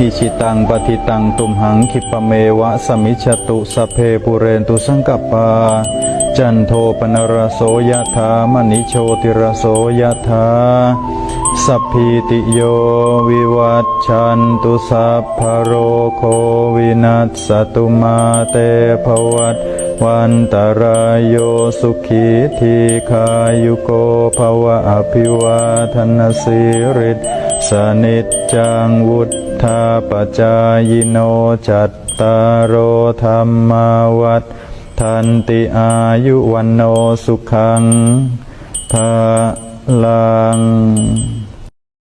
อิชิตังปฏิตังตุมหังคิปเมวะสมิจฉตุสเพปุเรนตุสังกปปาจันโทปนรโสยะถามณิโชติรโสยะถาสัพพิติโยวิวัตชันตุสัพพโรโควินัสสตุมาเตภวัตวันตารายโยสุขีทีขายุโกภวะอภิวาทนสิริ สนิจจังวุธาปจายโนจัตตารโอธรรมาวัฏทันติอายุวันโนสุขังภาลัง